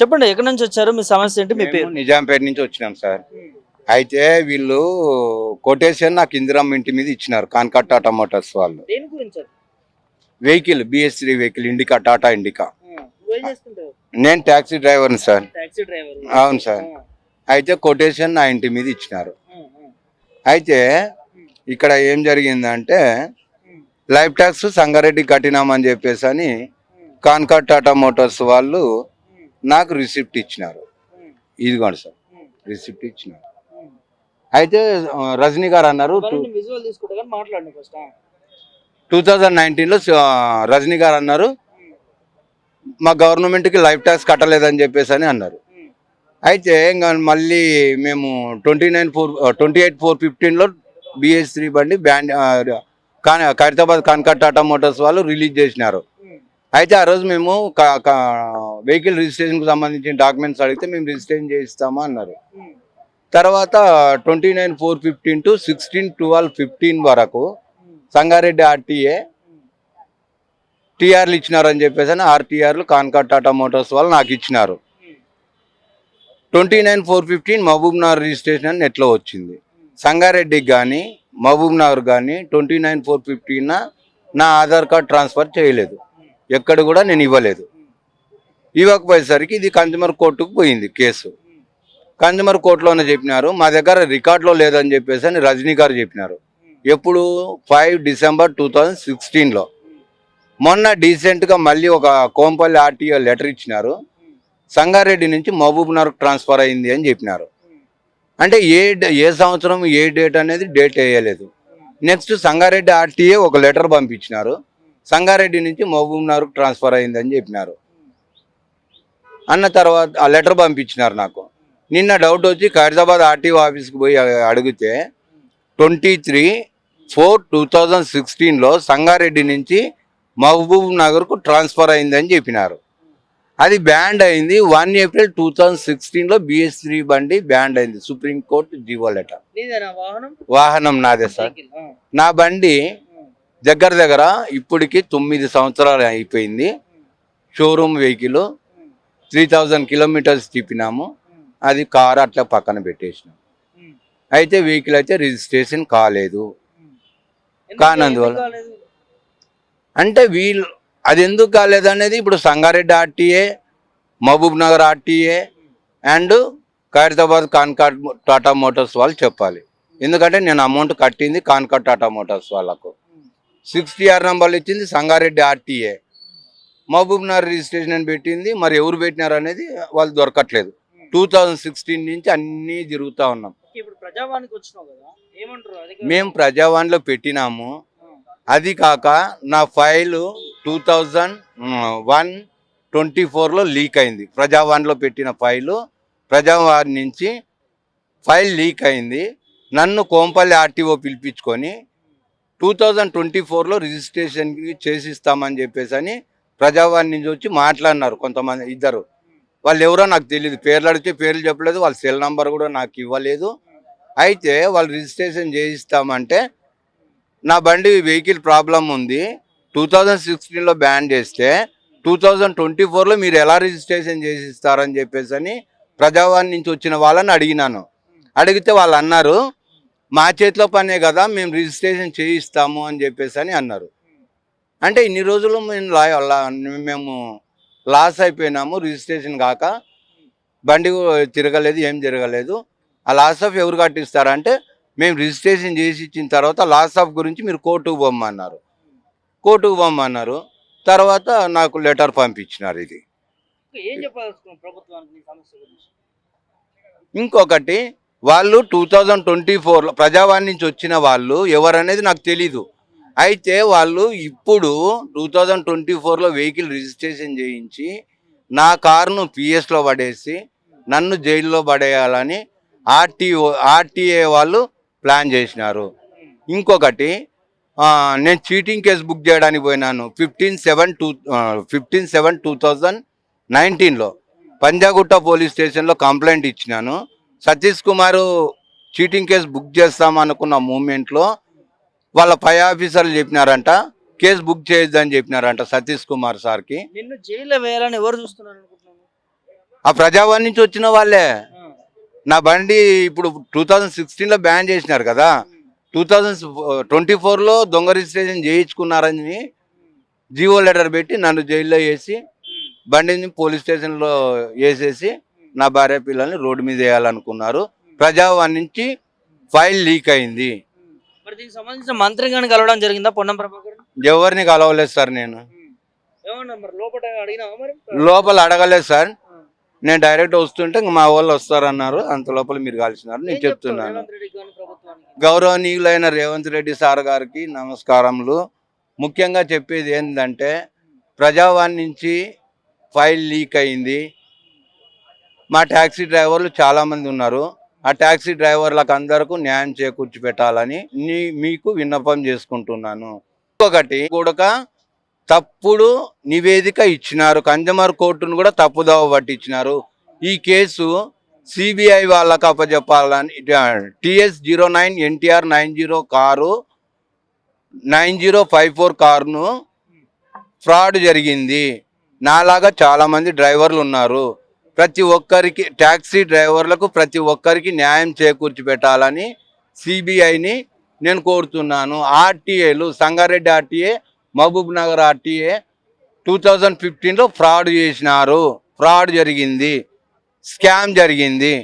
చెప్పండి ఎక్కడి నుంచి వచ్చారు? మీ సమస్య ఏంటి? మీ పేరు? నిజాంపేట నుంచి వచ్చినాం సార్. అయితే వీళ్ళు కొటేషన్ నాకు ఇందిరమ్మ ఇంటి మీద ఇచ్చినారు కాన్కా టమాటోస్ వాళ్ళు. దేని గురించి vehicle BS three vehicle Indica Tata Indica. నేను ట్యాక్సీ డ్రైవర్ని సార్. టాక్సీ డ్రైవర్ అవును సార్. అయితే కొటేషన్ నా ఇంటి మీద ఇచ్చినారు. అయితే ఇక్కడ ఏం జరిగిందంటే లైఫ్ ట్యాక్స్ సంగారెడ్డి కట్టినామని చెప్పేసి అని కాన్కా టాటా మోటార్స్ వాళ్ళు నాకు రిసిప్ట్ ఇచ్చినారు. ఇదిగోండి సార్ రిసిప్ట్ ఇచ్చినారు. అయితే రజనీ గారు అన్నారు టూ థౌజండ్ నైన్టీన్లో రజనీ గారు అన్నారు మా గవర్నమెంట్కి లైఫ్ ట్యాక్స్ కట్టలేదని చెప్పేసి అని అన్నారు. అయితే ఇంకా మళ్ళీ మేము twenty nine four twenty eight four ఫిఫ్టీన్లో బిఎస్ త్రీ బండి బ్యాండ్ కాన్ ఖైరతాబాద్ కాన్కా టాటా మోటార్స్ వాళ్ళు రిలీజ్ చేసినారు. అయితే ఆ రోజు మేము వెహికల్ రిజిస్ట్రేషన్కి సంబంధించిన డాక్యుమెంట్స్ అడిగితే మేము రిజిస్ట్రేషన్ చేయిస్తామా అన్నారు. తర్వాత twenty nine four fifteen to sixteen twelve fifteen వరకు సంగారెడ్డి ఆర్టీఏ టీఆర్లు ఇచ్చినారని చెప్పేసి అని ఆర్టీఆర్లు కాన్కా టాటా మోటార్స్ వాళ్ళు నాకు ఇచ్చినారు. Twenty nine four fifteen Mahabubnagar registration అని నెట్లో వచ్చింది. సంగారెడ్డికి కానీ మహబూబ్ నగర్ కానీ ట్వంటీ నైన్ ఫోర్ ఫిఫ్టీన్ నా ఆధార్ కార్డ్ ట్రాన్స్ఫర్ చేయలేదు. ఎక్కడ కూడా నేను ఇవ్వలేదు. ఇవ్వకపోయేసరికి ఇది కన్జ్యూమర్ కోర్టుకు పోయింది కేసు. కన్జ్యూమర్ కోర్టులోనే చెప్పినారు మా దగ్గర రికార్డులో లేదని చెప్పేసి అని రజనీ గారు చెప్పినారు. ఎప్పుడు? ఫైవ్ డిసెంబర్ టూ థౌజండ్ సిక్స్టీన్లో. మొన్న డీసెంట్గా మళ్ళీ ఒక కోంపల్లి ఆర్టీఓ లెటర్ ఇచ్చినారు. సంగారెడ్డి నుంచి మహబూబ్ ట్రాన్స్ఫర్ అయింది అని చెప్పినారు. అంటే ఏ ఏ సంవత్సరం ఏ డేట్ అనేది డేట్ వేయలేదు. నెక్స్ట్ సంగారెడ్డి ఆర్టీఏ ఒక లెటర్ పంపించినారు. సంగారెడ్డి నుంచి మహబూబ్ ట్రాన్స్ఫర్ అయింది అని చెప్పినారు. అన్న తర్వాత ఆ లెటర్ పంపించినారు నాకు. నిన్న డౌట్ వచ్చి ఖైరతాబాద్ ఆర్టీఓ ఆఫీస్కి పోయి అడిగితే twenty three four two thousand సిక్స్టీన్లో సంగారెడ్డి నుంచి మహబూబ్ నగర్కు ట్రాన్స్ఫర్ అయిందని చెప్పినారు. అది బ్యాండ్ అయింది. వన్ ఏప్రిల్ టూ థౌజండ్ సిక్స్టీన్లో బిఎస్ త్రీ బండి బ్యాండ్ అయింది. Supreme court GO letter. వాహనం? నాదే సార్. నా బండి దగ్గర దగ్గర ఇప్పటికి తొమ్మిది సంవత్సరాలు అయిపోయింది. Showroom vehicle three thousand kilometres తిప్పినాము. అది కారు అట్లా పక్కన పెట్టేసినాం. అయితే వెహికల్ అయితే రిజిస్ట్రేషన్ కాలేదు. కానందువల్ల. అంటే వీళ్ళు అది ఎందుకు కాలేదు అనేది ఇప్పుడు Sangareddy RTA Mahabubnagar RTA and Khairatabad Concorde Tata Motors వాళ్ళు చెప్పాలి. ఎందుకంటే నేను అమౌంట్ కట్టింది కాన్కాట్ టాటా మోటార్స్ వాళ్ళకు. సిక్స్టీ ఆర్ నెంబర్లు ఇచ్చింది సంగారెడ్డి ఆర్టీఏ. మహబూబ్ నగర్ రిజిస్ట్రేషన్ అని పెట్టింది. మరి ఎవరు పెట్టినారు అనేది వాళ్ళు దొరకట్లేదు. టూ థౌజండ్ సిక్స్టీన్ నుంచి అన్నీ తిరుగుతూ ఉన్నాం? మేము ప్రజావాణిలో పెట్టినాము. అది కాక నా file two thousand one twenty ఫోర్లో లీక్ అయింది. ప్రజావాణిలో పెట్టిన ఫైలు ప్రజావాణి నుంచి ఫైల్ లీక్ అయింది. నన్ను కోంపల్లి ఆర్టీఓ పిలిపించుకొని టూ థౌజండ్ ట్వంటీ ఫోర్లో రిజిస్ట్రేషన్కి చేసిస్తామని చెప్పేసి అని ప్రజావాణి నుంచి వచ్చి మాట్లాడినారు కొంతమంది ఇద్దరు. వాళ్ళు ఎవరో నాకు తెలియదు పేర్లు అడిగితే పేర్లు చెప్పలేదు. వాళ్ళ సెల్ నంబర్ కూడా నాకు ఇవ్వలేదు. అయితే వాళ్ళు రిజిస్ట్రేషన్ చేయిస్తామంటే నా బండి వెహికల్ ప్రాబ్లం ఉంది. టూ థౌజండ్ సిక్స్టీన్లో బ్యాన్ చేస్తే టూ థౌజండ్ ట్వంటీ ఫోర్లో మీరు ఎలా రిజిస్ట్రేషన్ చేసిస్తారని చెప్పేసి అని ప్రజావాణి నుంచి వచ్చిన వాళ్ళని అడిగినాను. అడిగితే వాళ్ళు అన్నారు మా చేతిలో పనే కదా మేము రిజిస్ట్రేషన్ చేయిస్తాము అని చెప్పేసి అని అన్నారు. అంటే ఇన్ని రోజులు మేము లా మేము లాస్ అయిపోయినాము రిజిస్ట్రేషన్ కాక. బండి తిరగలేదు ఏం జరగలేదు. ఆ లాస్ ఆఫ్ ఎవరు కట్టిస్తారంటే మేము రిజిస్ట్రేషన్ చేసి ఇచ్చిన తర్వాత లాస్ ఆఫ్ గురించి మీరు కోర్టుకు పొమ్మన్నారు కోర్టుకు పొమ్మన్నారు తర్వాత నాకు లెటర్ పంపించినారు ఇది. ఇంకొకటి వాళ్ళు టూ థౌజండ్ ట్వంటీ ఫోర్లో ప్రజావాణి నుంచి వచ్చిన వాళ్ళు ఎవరనేది నాకు తెలీదు. అయితే వాళ్ళు ఇప్పుడు టూ థౌజండ్ ట్వంటీ ఫోర్లో వెహికల్ రిజిస్ట్రేషన్ చేయించి నా కారును పిఎస్లో పడేసి నన్ను జైల్లో పడేయాలని ఆర్టీఓ ఆర్టీఏ వాళ్ళు ప్లాన్ చేసినారు. ఇంకొకటి నేను చీటింగ్ కేసు బుక్ చేయడానికి పోయినాను. Fifteen seven two fifteen seven two thousand నైన్టీన్లో పంజాగుట్ట పోలీస్ స్టేషన్లో కంప్లైంట్ ఇచ్చినాను. Satish Kumar cheating case book చేస్తామనుకున్న మూమెంట్లో వాళ్ళ పై ఆఫీసర్లు చెప్పినారంట కేసు బుక్ చేయొద్దని చెప్పినారంట సతీష్ కుమార్ సార్కి. నిన్ను జైల్లో వేయాలని ఎవరు చూస్తున్నారు ఆ ప్రజావాణి నుంచి వచ్చిన వాళ్ళే. నా బండి ఇప్పుడు టూ థౌజండ్ సిక్స్టీన్లో బ్యాన్ చేసినారు కదా. టూ థౌజండ్ ట్వంటీ ఫోర్లో దొంగ రిజిస్ట్రేషన్ చేయించుకున్నారని జీవో లెటర్ పెట్టి నన్ను జైల్లో వేసి బండిని పోలీస్ స్టేషన్లో వేసేసి నా భార్య పిల్లల్ని రోడ్డు మీద వేయాలనుకున్నారు. ప్రజావాణి నుంచి ఫైల్ లీక్ అయింది. మరి దీనికి సంబంధించిన మంత్రి గారిని కలవడం జరిగిందా? పొన్నం ప్రభాకర్ ఎవరిని కలవలేదు సార్ నేను. ఏమన్నా మరి లోపల అడిగినావా మరి? లోపల అడగలేదు సార్. నేను డైరెక్ట్ వస్తుంటే ఇంక మా వాళ్ళు వస్తారన్నారు. అంత లోపల మీరు కలిసినారు నేను చెప్తున్నాను. రేవంత్ ప్రభుత్వానికి? గౌరవనీయులైన రేవంత్ రెడ్డి సార్ గారికి నమస్కారములు. ముఖ్యంగా చెప్పేది ఏంటంటే ప్రజావాణి నుంచి ఫైల్ లీక్ అయింది. మా ట్యాక్సీ డ్రైవర్లు చాలామంది ఉన్నారు. ఆ ట్యాక్సీ డ్రైవర్లకు అందరకు న్యాయం చేకూర్చి పెట్టాలని మీకు విన్నపం చేసుకుంటున్నాను. ఒకటి కూడక తప్పుడు నివేదిక ఇచ్చినారు. కన్జమర్ కోర్టును కూడా తప్పుదోవ పట్టించినారు. ఈ కేసు సిబిఐ వాళ్ళకు అప్పచెప్పాలని TS zero nine NTR nine zero car nine zero five four కారును ఫ్రాడ్ జరిగింది. నాలాగా చాలామంది డ్రైవర్లు ఉన్నారు. ప్రతి ఒక్కరికి ట్యాక్సీ డ్రైవర్లకు ప్రతి ఒక్కరికి న్యాయం చేకూర్చి పెట్టాలని సిబిఐని నేను కోరుతున్నాను. ఆర్టీఏలు Sangareddy RTA Mahabubnagar RTA two thousand ఫిఫ్టీన్లో ఫ్రాడ్ చేసినారు. ఫ్రాడ్ జరిగింది. స్కామ్ జరిగింది.